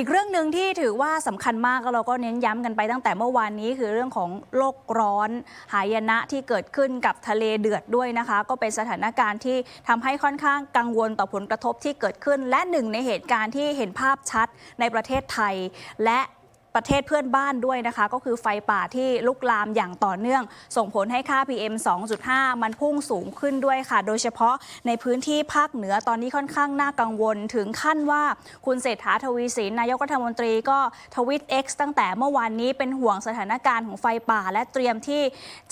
อีกเรื่องหนึ่งที่ถือว่าสำคัญมากเราก็เน้นย้ำกันไปตั้งแต่เมื่อวานนี้คือเรื่องของโลกร้อน หายนะที่เกิดขึ้นกับทะเลเดือดด้วยนะคะ ก็เป็นสถานการณ์ที่ทำให้ค่อนข้างกังวลต่อผลกระทบที่เกิดขึ้น และหนึ่งในเหตุการณ์ที่เห็นภาพชัดในประเทศไทย และ ประเทศเพื่อนบ้านด้วยนะคะ ก็คือไฟป่าที่ลุกลามอย่างต่อเนื่อง ส่งผลให้ค่า PM 2.5 มันพุ่งสูงขึ้นด้วยค่ะ โดยเฉพาะในพื้นที่ภาคเหนือตอนนี้ค่อนข้างน่ากังวลถึงขั้นว่าคุณเศรษฐาทวีสินนายกรัฐมนตรีก็ทวิต X ตั้งแต่เมื่อวานนี้เป็นห่วงสถานการณ์ของไฟป่า และเตรียมที่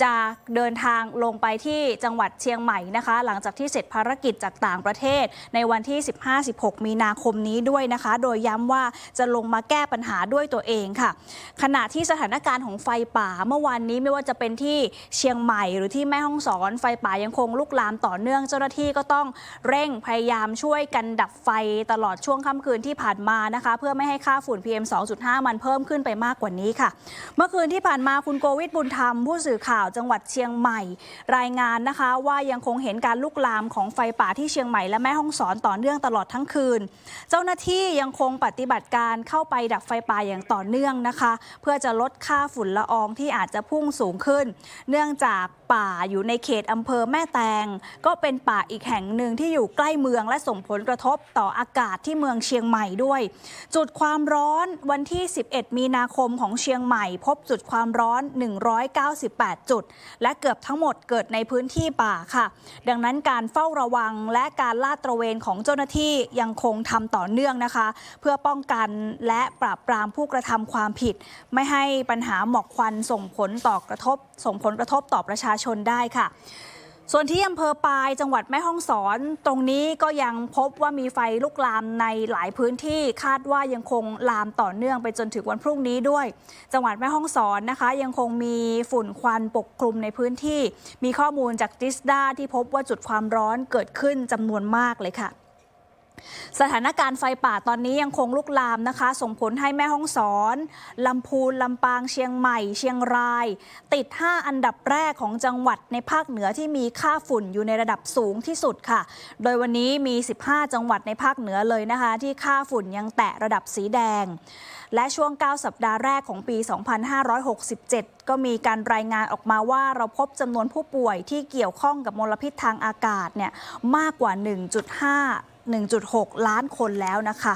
จะเดินทางลงไปที่จังหวัดเชียงใหม่นะคะ หลังจากที่เสร็จภารกิจจากต่างประเทศ ในวันที่ 15-16 มีนาคมนี้ด้วยนะคะ โดยย้ำว่าจะลงมาแก้ปัญหาด้วยตัวเองค่ะ ขณะที่สถานการณ์ของไฟป่าเมื่อวานนี้ไม่ว่าจะเป็นที่เชียงใหม่หรือที่แม่ฮ่องสอนไฟป่ายังคงลุกลามต่อเนื่อง เจ้าหน้าที่ก็ต้องเร่งพยายามช่วยกันดับไฟตลอดช่วงค่ำคืนที่ผ่านมานะคะ เพื่อไม่ให้ค่าฝุ่น PM 2.5 มันเพิ่มขึ้นไปมากกว่านี้ค่ะ เมื่อคืนที่ผ่านมาคุณโกวิทบุญธรรม ผู้สื่อข่าวจังหวัดเชียงใหม่ รายงานนะคะว่ายังคงเห็นการลุกลามของไฟป่าที่เชียงใหม่และแม่ฮ่องสอนต่อเนื่องตลอดทั้งคืน เจ้าหน้าที่ยังคงปฏิบัติการเข้าไปดับไฟป่าอย่างต่อเนื่องนะคะ เพื่อจะลดค่าฝุ่นละอองที่อาจจะพุ่งสูงขึ้น เนื่องจากป่าอยู่ในเขตอำเภอแม่แตง ก็เป็นป่าอีกแห่งหนึ่งที่อยู่ใกล้เมืองและส่งผลกระทบต่ออากาศที่เมืองเชียงใหม่ด้วย จุดความร้อนวันที่ 11 มีนาคมของเชียงใหม่ พบจุดความร้อน 198 จุด และเกือบทั้งหมดเกิดในพื้นที่ป่าค่ะ ดังนั้นการเฝ้าระวังและการลาดตระเวนของเจ้าหน้าที่ยังคงทำต่อเนื่องนะคะ เพื่อป้องกันและปราบปรามผู้กระทำความผิด ไม่ให้ปัญหาหมอกควันส่งผลต่อกระทบ ส่งผลกระทบต่อประชาชนได้ค่ะ ส่วนที่อำเภอปายจังหวัดแม่ฮ่องสอน ตรงนี้ก็ยังพบว่ามีไฟลุกลามในหลายพื้นที่คาดว่ายังคงลามต่อเนื่องไปจนถึงวันพรุ่งนี้ด้วย จังหวัดแม่ฮ่องสอนนะคะ ยังคงมีฝุ่นควันปกคลุมในพื้นที่ มีข้อมูลจากจิสดาที่พบว่าจุดความร้อนเกิดขึ้นจำนวนมากเลยค่ะ สถานการณ์ไฟป่าตอนนี้ยังคงลุกลามนะคะ ส่งผลให้แม่ฮ่องสอนลำพูนลำปางเชียงใหม่ เชียงราย ติด 5 อันดับแรกของจังหวัดในภาคเหนือที่มีค่าฝุ่นอยู่ในระดับสูงที่สุดค่ะ โดยวันนี้มี 15 จังหวัดในภาคเหนือเลยนะคะ ที่ค่าฝุ่นยังแตะระดับสีแดง และช่วง 9 สัปดาห์แรกของปี 2567 ก็มีการรายงานออกมาว่าเราพบจำนวนผู้ป่วยที่เกี่ยวข้องกับมลพิษทางอากาศเนี่ยมากกว่า 1.5 1.6 ล้านคนแล้วนะคะ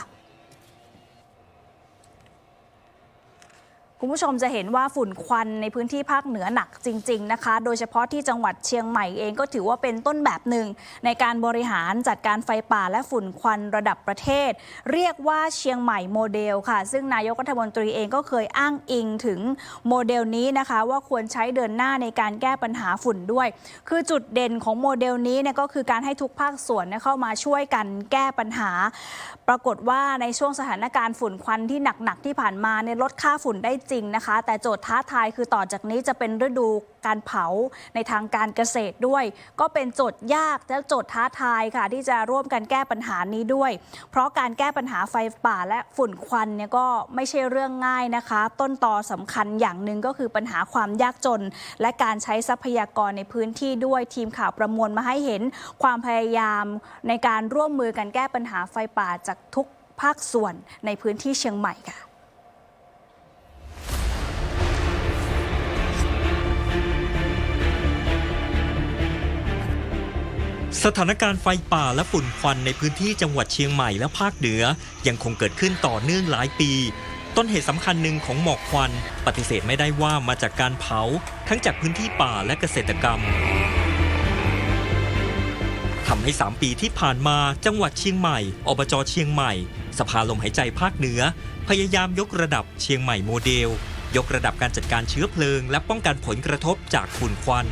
คุณผู้ชมจะเห็นว่าฝุ่นควันในพื้นที่ภาคเหนือหนักจริง ๆ นะคะ โดยเฉพาะที่จังหวัดเชียงใหม่เองก็ถือว่าเป็นต้นแบบหนึ่ง ในการบริหารจัดการไฟป่าและฝุ่นควันระดับประเทศ เรียกว่าเชียงใหม่โมเดลค่ะ ซึ่งนายกรัฐมนตรีเองก็เคยอ้างอิงถึงโมเดลนี้นะคะ ว่าควรใช้เดินหน้าในการแก้ปัญหาฝุ่นด้วย คือจุดเด่นของโมเดลนี้เนี่ยก็คือการให้ทุกภาคส่วนเนเข้ามาช่วยกันแก้ปัญหา ปรากฏว่าในช่วงสถานการณ์ฝุ่นควันที่หนักๆที่ผ่านมาเนี่ยลดค่าฝุ่นได้จริงนะคะ แต่โจทย์ท้าทายคือต่อจากนี้จะเป็นฤดูการเผาในทางการเกษตรด้วย ก็เป็นโจทย์ยากและโจทย์ท้าทายค่ะ ที่จะร่วมกันแก้ปัญหานี้ด้วย เพราะการแก้ปัญหาไฟป่าและฝุ่นควันเนี่ยก็ไม่ใช่เรื่องง่ายนะคะ ต้นตอสำคัญอย่างหนึ่งก็คือปัญหาความยากจน และการใช้ทรัพยากรในพื้นที่ด้วยทีมข่าวประมวลมาให้เห็นความพยายามในการร่วมมือกันแก้ปัญหาไฟป่าจากทุกภาคส่วนในพื้นที่เชียงใหม่ค่ะ สถานการณ์ไฟป่าและฝุ่นควันในพื้นที่จังหวัดเชียงใหม่และภาคเหนือ ยังคงเกิดขึ้นต่อเนื่องหลายปี ต้นเหตุสำคัญหนึ่งของหมอกควัน ปฏิเสธไม่ได้ว่ามาจากการเผา ทั้งจากพื้นที่ป่าและเกษตรกรรมทำให้ 3 ปีที่ผ่านมาจังหวัดเชียงใหม่ อบจเชียงใหม่ สภาลมหายใจภาคเหนือ พยายามยกระดับเชียงใหม่โมเดล ยกระดับการจัดการเชื้อเพลิง และป้องกันผลกระทบจากฝุ่นควัน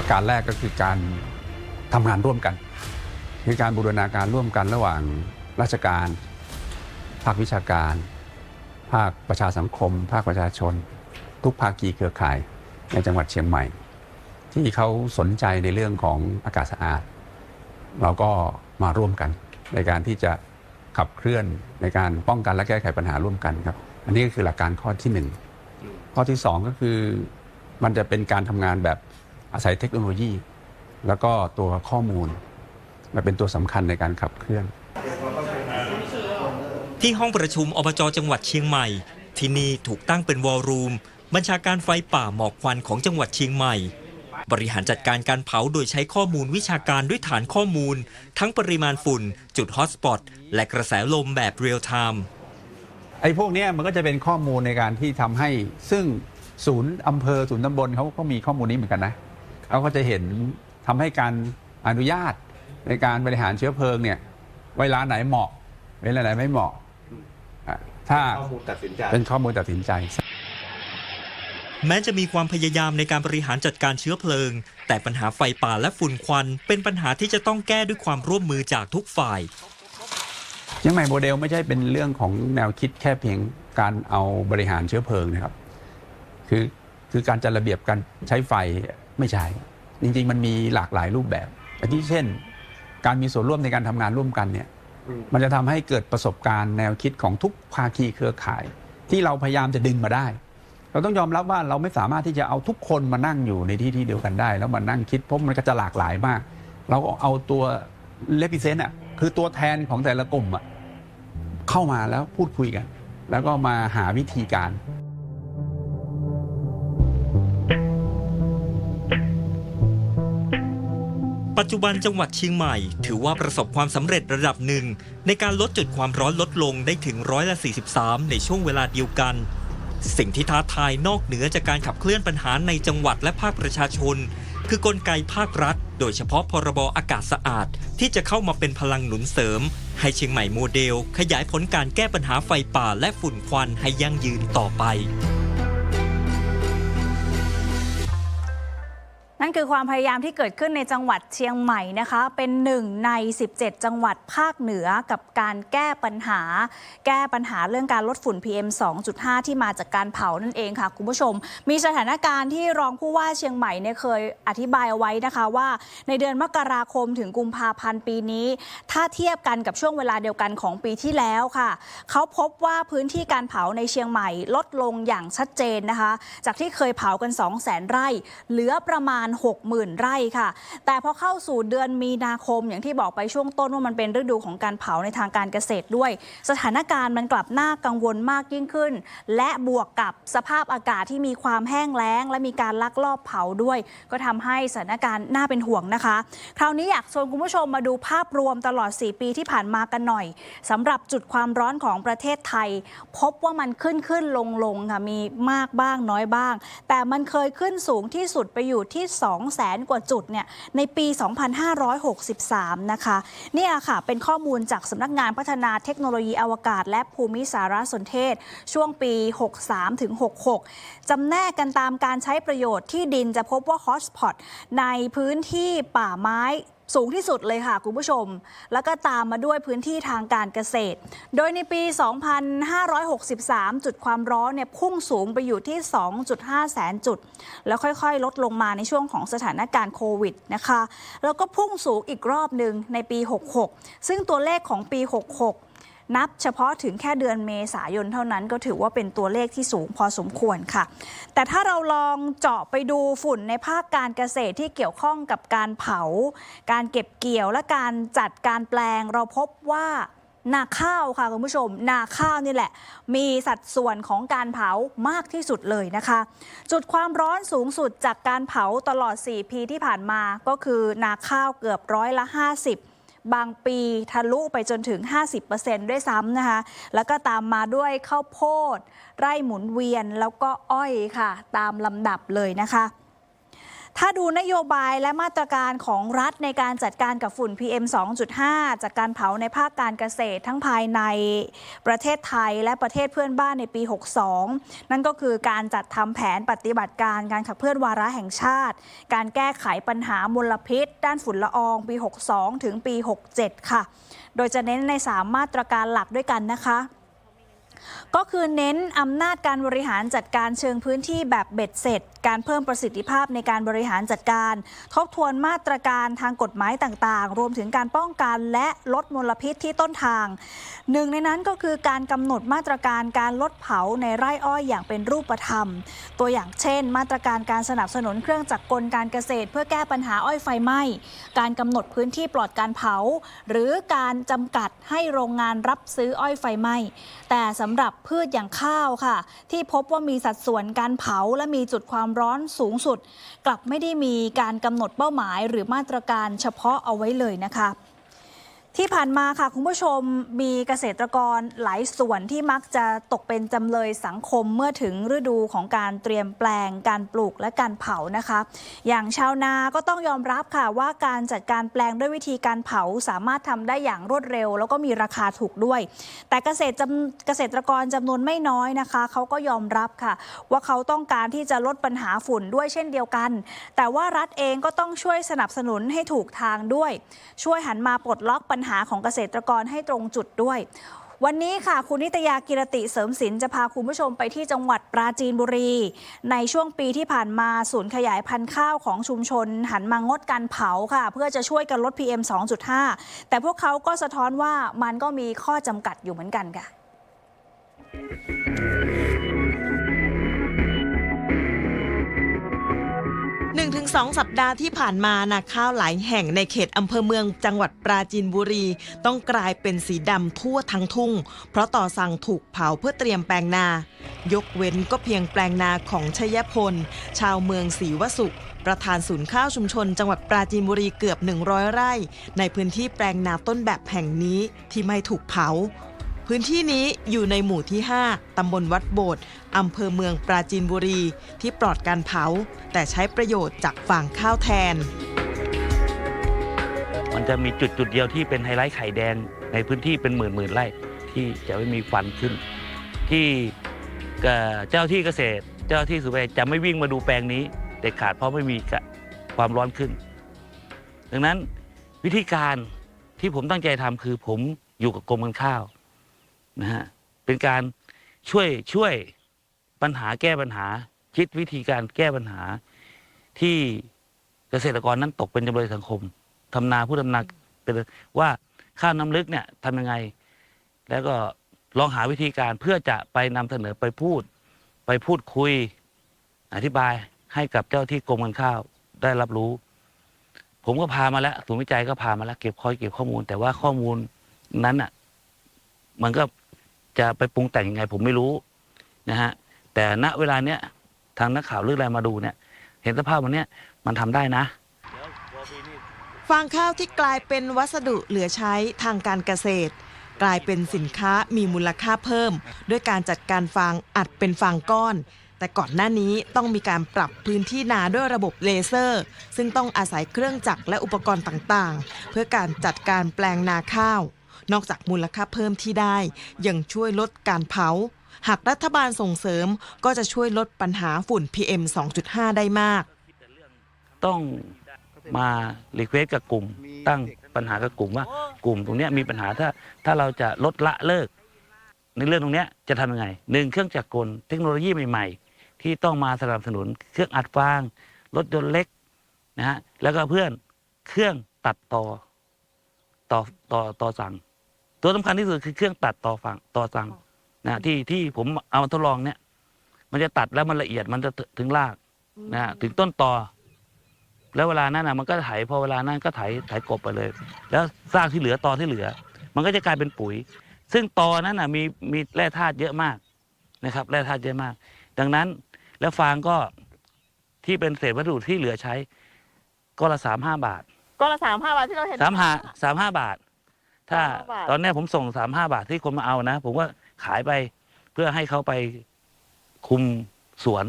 ประการแรกก็คือการทำงานร่วมกัน คือการบูรณาการร่วมกันระหว่างราชการ ภาควิชาการ ภาคประชาสังคม ภาคประชาชน ทุกภาคีเครือข่ายในจังหวัดเชียงใหม่ ที่เขาสนใจในเรื่องของอากาศสะอาด เราก็มาร่วมกันในการที่จะขับเคลื่อนในการป้องกันและแก้ไขปัญหาร่วมกันครับ อันนี้ก็คือหลักการข้อที่หนึ่งข้อที่สองก็คือมันจะเป็นการทำงานแบบ อาศัยเทคโนโลยี แล้วก็ตัวข้อมูลมาเป็นตัวสำคัญในการขับเคลื่อน ที่ห้องประชุมอบจจังหวัดเชียงใหม่ ที่นี่ถูกตั้งเป็นวอลลุ่มบัญชาการไฟป่าหมอกควันของจังหวัดเชียงใหม่ บริหารจัดการการเผาโดยใช้ข้อมูลวิชาการด้วยฐานข้อมูล ทั้งปริมาณฝุ่น จุดฮอตสปอตและกระแสลมแบบเรียลไทม์ไอ้พวกนี้มันก็จะเป็นข้อมูลในการที่ทำให้ซึ่งศูนย์อำเภอศูนย์ตำบลเขาก็มีข้อมูลนี้เหมือนกันนะ เขาก็จะเห็นทำให้การอนุญาตในการบริหารเชื้อเพลิงเนี่ยเวลาไหนเหมาะ เวลาไหนไม่เหมาะอะถ้าข้อมูลตัดสินใจเป็นข้อมูลตัดสินใจ แม้จะมีความพยายามในการบริหารจัดการเชื้อเพลิง แต่ปัญหาไฟป่าและฝุ่นควัน เป็นปัญหาที่จะต้องแก้ด้วยความร่วมมือจากทุกฝ่ายเชียงใหม่โมเดลไม่ใช่เป็นเรื่องของแนวคิดแค่เพียงการเอาบริหารเชื้อเพลิงนะครับ คือคือการจัดระเบียบการใช้ไฟ ไม่ใช่ จริง ๆ มันมีหลากหลายรูปแบบอาทิเช่น การมีส่วนร่วมในการทำงานร่วมกันเนี่ยมันจะทำให้เกิดประสบการณ์แนวคิดของทุกภาคีเครือข่าย ที่เราพยายามจะดึงมาได้ เราต้องยอมรับว่าเราไม่สามารถที่จะเอาทุกคนมานั่งอยู่ในที่ที่เดียวกันได้ แล้วมานั่งคิดเพราะมันก็จะหลากหลายมาก เราก็เอาตัวเลพิเซนต์อะคือตัวแทนของแต่ละกลุ่มอะเข้ามาแล้วพูดคุยกัน แล้วก็มาหาวิธีการ ปัจจุบันจังหวัดเชียงใหม่ ถือว่าประสบความสำเร็จระดับหนึ่ง ในการลดจุดความร้อนลดลงได้ถึงร้อยละ 43 ในช่วงเวลาเดียวกัน สิ่งที่ท้าทายนอกเหนือจากการขับเคลื่อนปัญหาในจังหวัดและภาคประชาชน คือกลไกภาครัฐ โดยเฉพาะพรบอากาศสะอาด ที่จะเข้ามาเป็นพลังหนุนเสริม ให้เชียงใหม่โมเดล ขยายผลการแก้ปัญหาไฟป่าและฝุ่นควันให้ยั่งยืนต่อไป นั่นคือความพยายามที่เกิดขึ้นในจังหวัดเชียงใหม่นะคะ เป็นหนึ่งใน 17 จังหวัดภาคเหนือกับการแก้ปัญหา แก้ปัญหาเรื่องการลดฝุ่น PM 2.5 ที่มาจากการเผานั่นเองค่ะ คุณผู้ชม มีสถานการณ์ที่รองผู้ว่าเชียงใหม่เนี่ยเคยอธิบายเอาไว้นะคะว่า ในเดือนมกราคมถึงกุมภาพันธ์ปีนี้ ถ้าเทียบกันกับช่วงเวลาเดียวกันของปีที่แล้วค่ะเขาพบว่าพื้นที่การเผาในเชียงใหม่ลดลงอย่างชัดเจนนะคะ จากที่เคยเผากัน 2 0 0 0 0 0 ไร่ เหลือประมาณ60,000 ไร่ค่ะ แต่พอเข้าสู่เดือนมีนาคมอย่างที่บอกไปช่วงต้นว่ามันเป็นฤดูของการเผาในทางการเกษตรด้วย สถานการณ์มันกลับน่ากังวลมากยิ่งขึ้น และบวกกับสภาพอากาศที่มีความแห้งแล้ง และมีการลักลอบเผาด้วย ก็ทำให้สถานการณ์น่าเป็นห่วงนะคะ คราวนี้อยากชวนคุณผู้ชมมาดูภาพรวมตลอด 4 ปีที่ผ่านมากันหน่อยสำหรับจุดความร้อนของประเทศไทย พบว่ามันขึ้นขึ้นลงลงค่ะมีมากบ้างน้อยบ้าง แต่มันเคยขึ้นสูงที่สุดไปอยู่ที่2 0 0แสนกว่าจุดเนี่ยในปี 2563 นะคะเนี่ยค่ะเป็นข้อมูลจากสำนักงานพัฒนาเทคโนโลยีอวกาศ และภูมิสารสนเทศ ช่วงปี 63 ถึง 66 จำแนกกันตามการใช้ประโยชน์ที่ดินจะพบว่าฮอตสปอตในพื้นที่ป่าไม้ สูงที่สุดเลยค่ะคุณผู้ชม แล้วก็ตามมาด้วยพื้นที่ทางการเกษตร โดยในปี 2563 จุดความร้อนเนี่ยพุ่งสูงไปอยู่ที่ 2.5 แสนจุด แล้วค่อยๆ ลดลงมาในช่วงของสถานการณ์โควิดนะคะ แล้วก็พุ่งสูงอีกรอบหนึ่งในปี 66 ซึ่งตัวเลขของปี 66 นับเฉพาะถึงแค่เดือนเมษายนเท่านั้นก็ถือว่าเป็นตัวเลขที่สูงพอสมควรค่ะ แต่ถ้าเราลองเจาะไปดูฝุ่นในภาคการเกษตรที่เกี่ยวข้องกับการเผา การเก็บเกี่ยวและการจัดการแปลงเราพบว่านาข้าวค่ะคุณผู้ชม นาข้าวนี่แหละ มีสัดส่วนของการเผามากที่สุดเลยนะคะ จุดความร้อนสูงสุดจากการเผาตลอด 4 ปีที่ผ่านมาก็คือนาข้าวเกือบร้อยละ 50 บางปีทะลุไปจนถึง 50%ด้วยซ้ำนะคะ แล้วก็ตามมาด้วยข้าวโพด ไร่หมุนเวียนแล้วก็อ้อยค่ะ ตามลำดับเลยนะคะ ถ้าดูนโยบายและมาตรการของรัฐในการจัดการกับฝุ่น PM 2.5 จากการเผาในภาคการเกษตรทั้งภายในประเทศไทยและประเทศเพื่อนบ้านในปี 62 นั่นก็คือการจัดทำแผนปฏิบัติการการขับเคลื่อนวาระแห่งชาติ การแก้ไขปัญหามลพิษ ด้านฝุ่นละอองปี 62 ถึงปี 67 ค่ะ โดยจะเน้นใน 3 มาตรการหลักด้วยกันนะคะ ก็คือเน้นอำนาจการบริหารจัดการเชิงพื้นที่แบบเบ็ดเสร็จ การเพิ่มประสิทธิภาพในการบริหารจัดการ ทบทวนมาตรการทางกฎหมายต่างๆ รวมถึงการป้องกันและลดมลพิษที่ต้นทาง หนึ่งในนั้นก็คือการกำหนดมาตรการการลดเผาในไร่อ้อยอย่างเป็นรูปธรรม ตัวอย่างเช่น มาตรการการสนับสนุนเครื่องจักรกลการเกษตร เพื่อแก้ปัญหาอ้อยไฟไหม้การกำหนดพื้นที่ปลอดการเผา หรือการจำกัดให้โรงงานรับซื้ออ้อยไฟไหม้แต่สำหรับพืชอย่างข้าวค่ะ ที่พบว่ามีสัดส่วนการเผาและมีจุดความร้อนสูงสุด กลับไม่ได้มีการกำหนดเป้าหมาย หรือมาตรการเฉพาะเอาไว้เลยนะคะ ที่ผ่านมาค่ะคุณผู้ชมมีเกษตรกรหลายส่วนที่มักจะตกเป็นจำเลยสังคมเมื่อถึงฤดูของการเตรียมแปลง การปลูกและการเผานะคะ อย่างชาวนาก็ต้องยอมรับค่ะว่าการจัดการแปลงด้วยวิธีการเผาสามารถทำได้อย่างรวดเร็ว แล้วก็มีราคาถูกด้วย แต่เกษตรเกษตรกรจำนวนไม่น้อยนะคะเขาก็ยอมรับค่ะ ว่าเขาต้องการที่จะลดปัญหาฝุ่นด้วยเช่นเดียวกัน แต่ว่ารัฐเองก็ต้องช่วยสนับสนุนให้ถูกทางด้วย ช่วยหันมาปลดล็อกปัญญหาของเกษตรกรให้ตรงจุดด้วย วันนี้ค่ะ คุณนิตยากิรติเสริมศิลป์จะพาคุณผู้ชมไปที่จังหวัดปราจีนบุรี ในช่วงปีที่ผ่านมาศูนย์ขยายพันธุ์ข้าวของชุมชน หันมางดการเผาค่ะ เพื่อจะช่วยกันลด PM 2.5 แต่พวกเขาก็สะท้อนว่ามันก็มีข้อจำกัดอยู่เหมือนกันค่ะ 1-2สัปดาห์ที่ผ่านมานาข้าวหลายแห่งในเขตอำเภอเมืองจังหวัดปราจีนบุรี ต้องกลายเป็นสีดำทั่วทั้งทุ่ง เพราะต่อสั่งถูกเผาเพื่อเตรียมแปลงนา ยกเว้นก็เพียงแปลงนาของชยพล ชาวเมืองศรีวสุข ประธานศูนย์ข้าวชุมชน จังหวัดปราจีนบุรีเกือบ 100 ไร่ ในพื้นที่แปลงนาต้นแบบแห่งนี้ที่ไม่ถูกเผา พื้นที่นี้อยู่ในหมู่ที่ 5 ตำบลวัดโบสถ์อำเภอเมืองปราจีนบุรี ที่ปลอดการเผา แต่ใช้ประโยชน์จากฟางข้าวแทน มันจะมีจุดจุดเดียวที่เป็นไฮไลท์ไข่แดงในพื้นที่เป็นหมื่นหมื่นไร่ที่จะไม่มีฟันขึ้น ที่เจ้าที่เกษตร เจ้าที่สุเวจะไม่วิ่งมาดูแปลงนี้เด็ดขาดเพราะไม่มีความร้อนขึ้น ดังนั้นวิธีการที่ผมตั้งใจทำคือผมอยู่กับกรมการข้าว นะฮะเป็นการช่วยช่วยปัญหาแก้ปัญหาคิดวิธีการแก้ปัญหาที่เกษตรกรนั้นตกเป็นจำเลยสังคมทำนาผู้ทำนาเป็นว่าข้าวน้ำลึกเนี่ยทำยังไง แล้วก็ลองหาวิธีการเพื่อจะไปนำเสนอไปพูด ไปพูดคุย อธิบายให้กับเจ้าที่กรมการข้าวได้รับรู้ ผมก็พามาแล้วศูนย์วิจัยก็พามาแล้วเก็บคอยเก็บข้อมูล แต่ว่าข้อมูลนั้นอะมันก็ จะไปปรุงแต่งยังไงผมไม่รู้นะฮะแต่ณเวลาเนี้ยทางนักข่าวเรื่องอะไรมาดูเนี่ย เห็นสภาพวันเนี้ยมันทำได้นะ ฟางข้าวที่กลายเป็นวัสดุเหลือใช้ทางการเกษตร กลายเป็นสินค้ามีมูลค่าเพิ่ม ด้วยการจัดการฟางอัดเป็นฟางก้อน แต่ก่อนหน้านี้ต้องมีการปรับพื้นที่นาด้วยระบบเลเซอร์ ซึ่งต้องอาศัยเครื่องจักรและอุปกรณ์ต่างๆ เพื่อการจัดการแปลงนาข้าว นอกจากมูลค่าเพิ่มที่ได้ ยังช่วยลดการเผา หากรัฐบาลส่งเสริมก็จะช่วยลดปัญหาฝุ่น PM 2.5 ได้มาก ต้องมารีเควสกับกลุ่ม ตั้งปัญหากับกลุ่มว่ากลุ่มตรงนี้มีปัญหาถ้าถ้าเราจะลดละเลิก ในเรื่องตรงนี้จะทำยังไงหนึ่งเครื่องจักรกลเทคโนโลยีใหม่ ๆ ที่ต้องมาสนับสนุนเครื่องอัดฟางรถยนต์เล็กนะฮะแล้วก็เพื่อนเครื่องตัดต่อต่อต่อต่อสั่ง ตัวสำคัญที่สุดคือเครื่องตัดต่อฝั่งต่อสั่งนะที่ที่ผมเอามาทดลองเนี่ย มันจะตัดแล้วมันละเอียดมันจะถึงรากนะฮะถึงต้นต่อ แล้วเวลานั้นนะมันก็ไถพอเวลานั้นก็ไถไถกบไปเลย แล้วซากที่เหลือตอที่เหลือ มันก็จะกลายเป็นปุ๋ย ซึ่งตอนั้นนะมีมีแร่ธาตุเยอะมากนะครับ แร่ธาตุเยอะมาก ดังนั้นแล้วฟางก็ที่เป็นเศษวัสดุที่เหลือใช้ก็ละสามห้าบาทก็ละสามห้าบาทที่เราเห็นสามห้าสามห้าบาท ถ้า35บาท ตอนเนี้ยผมส่งสามห้าบาทที่คนมาเอานะ ผมก็ขายไปเพื่อให้เขาไปคุมสวน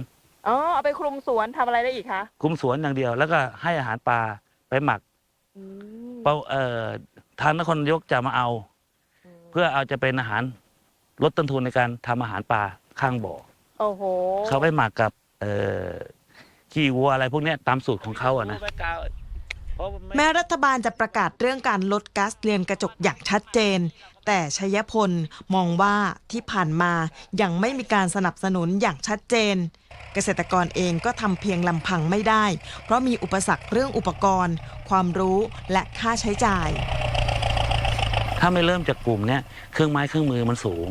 อ๋อเอาไปคลุมสวนทำอะไรได้อีกคะคุมสวนอย่างเดียว แล้วก็ให้อาหารปลาไปหมักอืมเป้าเอ่อทางนครนายกจะมาเอา เพื่อเอาจะเป็นอาหารลดต้นทุนในการทำอาหารปลาข้างบ่อ โอ้โหเขาไปหมักกับ เอ่อขี้วัวอะไรพวกเนี้ยตามสูตรของเขาอะนะพ แม้รัฐบาลจะประกาศเรื่องการลดก๊าซเรือนกระจกอย่างชัดเจน แต่ชัยพลมองว่าที่ผ่านมายังไม่มีการสนับสนุนอย่างชัดเจน เกษตรกรเองก็ทำเพียงลำพังไม่ได้ เพราะมีอุปสรรคเรื่องอุปกรณ์ ความรู้และค่าใช้จ่าย ถ้าไม่เริ่มจากกลุ่มเนี้ยเครื่องไม้เครื่องมือมันสูง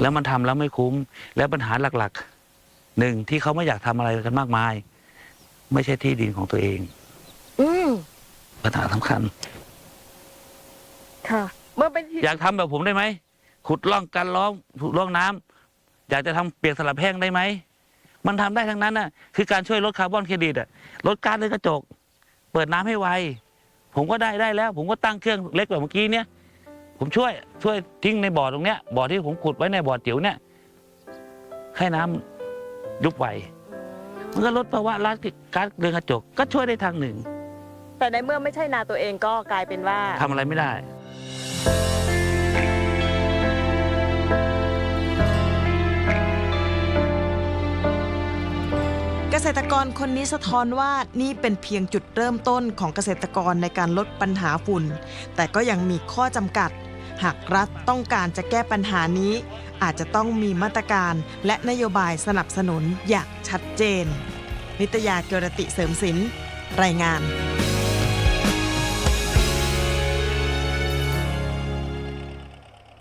แล้วมันทำแล้วไม่คุ้ม แล้วปัญหาหลักๆหนึ่งที่เขาไม่อยากทำอะไรกันมากมาย ไม่ใช่ที่ดินของตัวเอง อืมปัญหาสำคัญ ค่ะ เมื่อเป็นที่อยากทำแบบผมได้ไหม ขุดร่องกันล้อมขุดร่องน้ำอยากจะทำเปียกสลับแห้งได้ไหม มันทำได้ทั้งนั้นน่ะ คือการช่วยลดคาร์บอนเครดิตอะลดก๊าซเรือนกระจก เปิดน้ำให้ไว ผมก็ได้ได้แล้ว ผมก็ตั้งเครื่องเล็กแบบเมื่อกี้เนี่ย ผมช่วยช่วยทิ้งในบ่อตรงเนี้ย บ่อที่ผมขุดไว้ในบ่อจิ๋วเนี่ยให้น้ำยุบไว มันก็ลดภาวะก๊าซก๊าซเรือนกระจก ก็ช่วยได้ทางหนึ่ง แต่ในเมื่อไม่ใช่นาตัวเองก็กลายเป็นว่า ทำอะไรไม่ได้ เกษตรกรคนนี้สะท้อนว่านี่เป็นเพียงจุดเริ่มต้นของเกษตรกรในการลดปัญหาฝุ่น แต่ก็ยังมีข้อจำกัด หากรัฐต้องการจะแก้ปัญหานี้ อาจจะต้องมีมาตรการและนโยบายสนับสนุนอย่างชัดเจน นิตยาเกียรติเสริมสิน รายงาน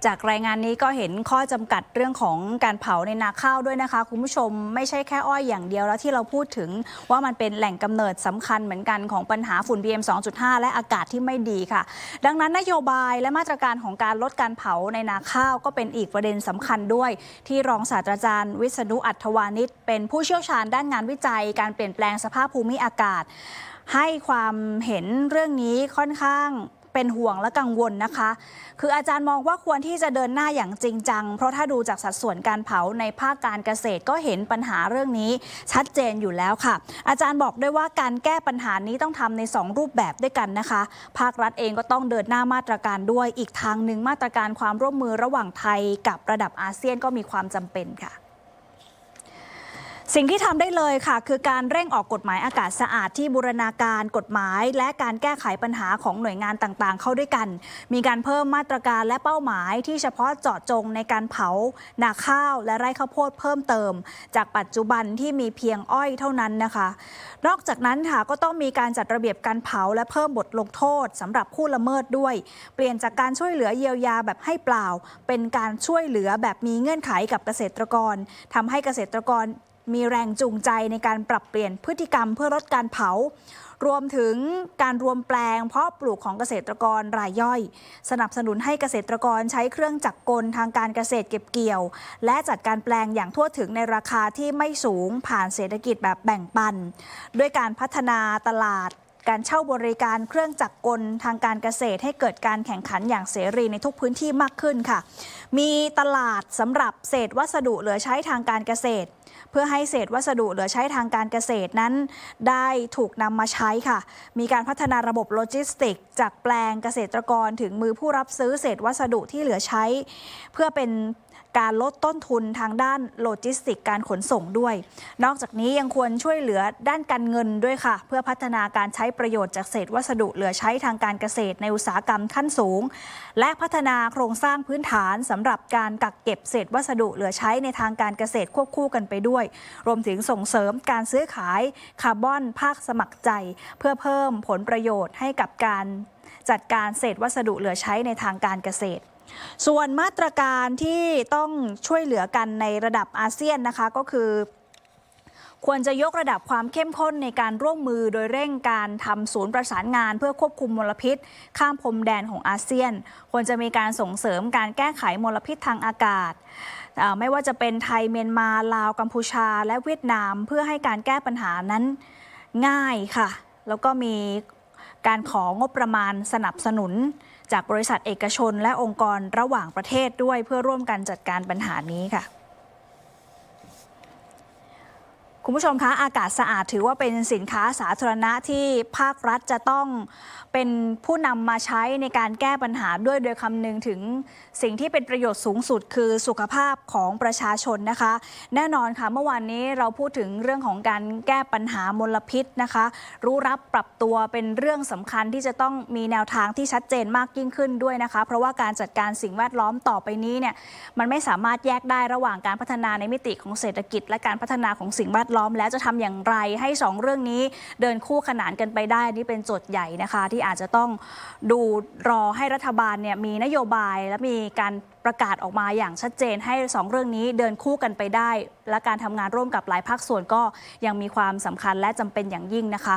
จากรายงานนี้ก็เห็นข้อจำกัดเรื่องของการเผาในนาข้าวด้วยนะคะ คุณผู้ชมไม่ใช่แค่อ้อยอย่างเดียวแล้วที่เราพูดถึงว่ามันเป็นแหล่งกำเนิดสำคัญเหมือนกันของปัญหาฝุ่น PM 2.5 และอากาศที่ไม่ดีค่ะ ดังนั้นนโยบายและมาตรการของการลดการเผาในนาข้าวก็เป็นอีกประเด็นสำคัญด้วย ที่รองศาสตราจารย์ วิษณุอัธวานิชเป็นผู้เชี่ยวชาญด้านงานวิจัย การเปลี่ยนแปลงสภาพภูมิอากาศ ให้ความเห็นเรื่องนี้ค่อนข้าง เป็นห่วงและกังวลนะคะ คืออาจารย์มองว่าควรที่จะเดินหน้าอย่างจริงจัง เพราะถ้าดูจากสัดส่วนการเผาในภาคการเกษตรก็เห็นปัญหาเรื่องนี้ชัดเจนอยู่แล้วค่ะ อาจารย์บอกด้วยว่าการแก้ปัญหานี้ต้องทำใน 2 รูปแบบด้วยกันนะคะ ภาครัฐเองก็ต้องเดินหน้ามาตรการด้วยอีกทางหนึ่งมาตรการความร่วมมือระหว่างไทยกับระดับอาเซียนก็มีความจำเป็นค่ะ สิ่งที่ทำได้เลยค่ะ คือการเร่งออกกฎหมายอากาศสะอาดที่บูรณาการกฎหมาย และการแก้ไขปัญหาของหน่วยงานต่างๆ เข้าด้วยกัน มีการเพิ่มมาตรการและเป้าหมายที่เฉพาะเจาะจงในการเผา นาข้าว และไร่ข้าวโพดเพิ่มเติม จากปัจจุบันที่มีเพียงอ้อยเท่านั้นนะคะ นอกจากนั้นค่ะก็ต้องมีการจัดระเบียบการเผาและเพิ่มบทลงโทษสำหรับผู้ละเมิดด้วย เปลี่ยนจากการช่วยเหลือเยียวยาแบบให้เปล่า เป็นการช่วยเหลือแบบมีเงื่อนไขกับเกษตรกรทำให้เกษตรกร มีแรงจูงใจในการปรับเปลี่ยนพฤติกรรมเพื่อลดการเผา รวมถึงการรวมแปลงเพาะปลูกของเกษตรกรรายย่อย สนับสนุนให้เกษตรกรใช้เครื่องจักรกลทางการเกษตรเก็บเกี่ยว และจัดการแปลงอย่างทั่วถึงในราคาที่ไม่สูงผ่านเศรษฐกิจแบบแบ่งปัน ด้วยการพัฒนาตลาด การเช่าบริการเครื่องจักรกลทางการเกษตรให้เกิดการแข่งขันอย่างเสรีในทุกพื้นที่มากขึ้นค่ะ มีตลาดสำหรับเศษวัสดุเหลือใช้ทางการเกษตร เพื่อให้เศษวัสดุเหลือใช้ทางการเกษตรนั้น ได้ถูกนำมาใช้ค่ะ มีการพัฒนาระบบโลจิสติก จากแปลงเกษตรกรถึงมือผู้รับซื้อเศษวัสดุที่เหลือใช้ เพื่อเป็น การลดต้นทุนทางด้านโลจิสติกการขนส่งด้วย นอกจากนี้ยังควรช่วยเหลือด้านการเงินด้วยค่ะ เพื่อพัฒนาการใช้ประโยชน์จากเศษวัสดุเหลือใช้ทางการเกษตรในอุตสาหกรรมขั้นสูง และพัฒนาโครงสร้างพื้นฐานสำหรับการกักเก็บเศษวัสดุเหลือใช้ในทางการเกษตรควบคู่กันไปด้วย รวมถึงส่งเสริมการซื้อขายคาร์บอนภาคสมัครใจ เพื่อเพิ่มผลประโยชน์ให้กับการจัดการเศษวัสดุเหลือใช้ในทางการเกษตร ส่วนมาตรการที่ต้องช่วยเหลือกันในระดับอาเซียนนะคะก็คือ ควรจะยกระดับความเข้มข้นในการร่วมมือโดยเร่งการทำศูนย์ประสานงานเพื่อควบคุมมลพิษ ข้ามพรมแดนของอาเซียน ควรจะมีการส่งเสริมการแก้ไขมลพิษทางอากาศไม่ว่าจะเป็นไทยเมียนมาลาวกัมพูชา และเวียดนาม เพื่อให้การแก้ปัญหานั้นง่ายค่ะ แล้วก็มีการของงบประมาณสนับสนุน จากบริษัทเอกชนและองค์กรระหว่างประเทศด้วยเพื่อร่วมกันจัดการปัญหานี้ค่ะ คุณผู้ชมคะอากาศสะอาดถือว่าเป็นสินค้าสาธารณะที่ภาครัฐจะต้องเป็นผู้นำมาใช้ในการแก้ปัญหาด้วยโดยคำนึงถึงสิ่งที่เป็นประโยชน์สูงสุดคือสุขภาพของประชาชนนะคะ แน่นอนค่ะเมื่อวานนี้เราพูดถึงเรื่องของการแก้ปัญหามลพิษนะคะ รู้รับปรับตัวเป็นเรื่องสำคัญที่จะต้องมีแนวทางที่ชัดเจนมากยิ่งขึ้นด้วยนะคะ เพราะว่าการจัดการสิ่งแวดล้อมต่อไปนี้เนี่ยมันไม่สามารถแยกได้ระหว่างการพัฒนาในมิติของเศรษฐกิจ และการพัฒนาของสิ่งแวดล้อมแล้วจะทำอย่างไรให้สองเรื่องนี้เดินคู่ขนานกันไปได้นี่เป็นโจทย์ใหญ่นะคะ ที่อาจจะต้องดูรอให้รัฐบาลเนี่ยมีนโยบายและมีการประกาศออกมาอย่างชัดเจนให้สองเรื่องนี้เดินคู่กันไปได้ และการทำงานร่วมกับหลายภาคส่วนก็ยังมีความสำคัญและจำเป็นอย่างยิ่งนะคะ